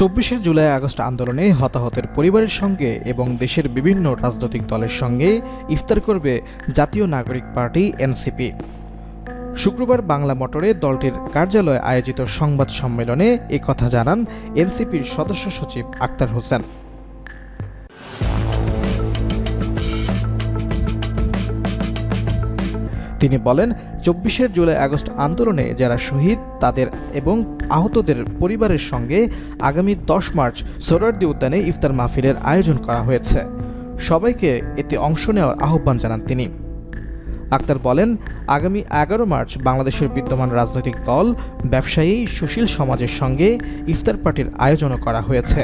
চব্বিশে July August আন্দোলনে হতাহতের পরিবারের সঙ্গে এবং দেশের বিভিন্ন রাজনৈতিক দলের সঙ্গে ইফতার করবে জাতীয় নাগরিক পার্টি এনসিপি। শুক্রবার বাংলা মোটরে দলটির কার্যালয়ে আয়োজিত সংবাদ সম্মেলনে কথা জানান এনসিপির সদস্য সচিব আক্তার হোসেন। তিনি বলেন, চব্বিশের জুলাই আগস্ট আন্দোলনে যারা শহীদ, তাদের এবং আহতদের পরিবারের সঙ্গে আগামী দশ মার্চ সোহরার্দি উদ্যানে ইফতার মাহফিলের আয়োজন করা হয়েছে। সবাইকে এতে অংশ নেওয়ার আহ্বান জানান তিনি। আক্তার বলেন, আগামী এগারো মার্চ বাংলাদেশের বিদ্যমান রাজনৈতিক দল, ব্যবসায়ী সুশীল সমাজের সঙ্গে ইফতার পার্টির আয়োজনও করা হয়েছে।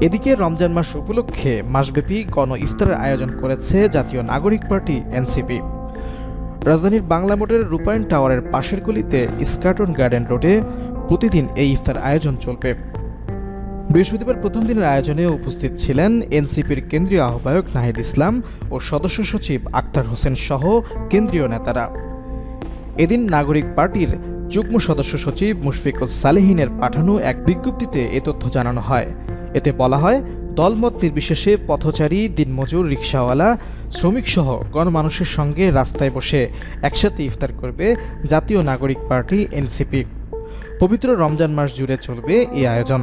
এদিকে রমজান মাস উপলক্ষে মাসব্যাপী গণ ইফতারের আয়োজন করেছে জাতীয় নাগরিক পার্টি, এনসিপি। রাজধানীর বাংলা মোটরের রূপায়ণ টাওয়ারের পাশের গলিতে স্কার্টন গার্ডেন রোডে প্রতিদিন এই ইফতার আয়োজন চলবে। বৃহস্পতিবার প্রথম দিনের আয়োজনে উপস্থিত ছিলেন এনসিপির কেন্দ্রীয় আহ্বায়ক নাহিদ ইসলাম ও সদস্য সচিব আক্তার হোসেন সহ কেন্দ্রীয় নেতারা। এদিন নাগরিক পার্টির যুগ্ম সদস্য সচিব মুশফিকুল সালেহিনের পাঠানো এক বিজ্ঞপ্তিতে এ তথ্য জানানো হয়। এতে বলা হয় দলমত নির্বিশেষে পথচারী, দিনমজুর, রিক্সাওয়ালা, শ্রমিকসহ গণমানুষের সঙ্গে রাস্তায় বসে একসাথে ইফতার করবে জাতীয় নাগরিক পার্টি, এনসিপি। পবিত্র রমজান মাস জুড়ে চলবে এই আয়োজন।